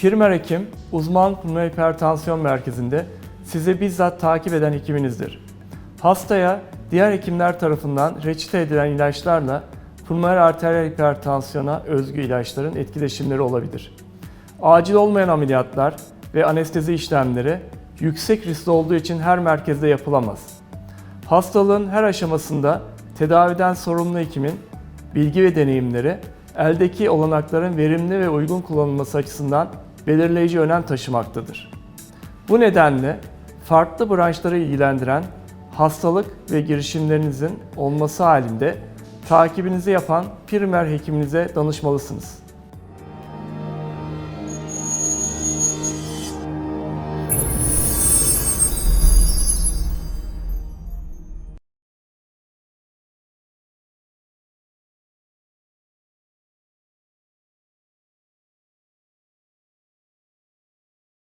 Primer Hekim, uzman pulmoner hipertansiyon merkezinde sizi bizzat takip eden hekiminizdir. Hastaya diğer hekimler tarafından reçete edilen ilaçlarla pulmoner arteriyel hipertansiyona özgü ilaçların etkileşimleri olabilir. Acil olmayan ameliyatlar ve anestezi işlemleri yüksek riskli olduğu için her merkezde yapılamaz. Hastalığın her aşamasında tedaviden sorumlu hekimin bilgi ve deneyimleri eldeki olanakların verimli ve uygun kullanılması açısından belirleyici önem taşımaktadır. Bu nedenle farklı branşları ilgilendiren hastalık ve girişimlerinizin olması halinde takibinizi yapan primer hekiminize danışmalısınız.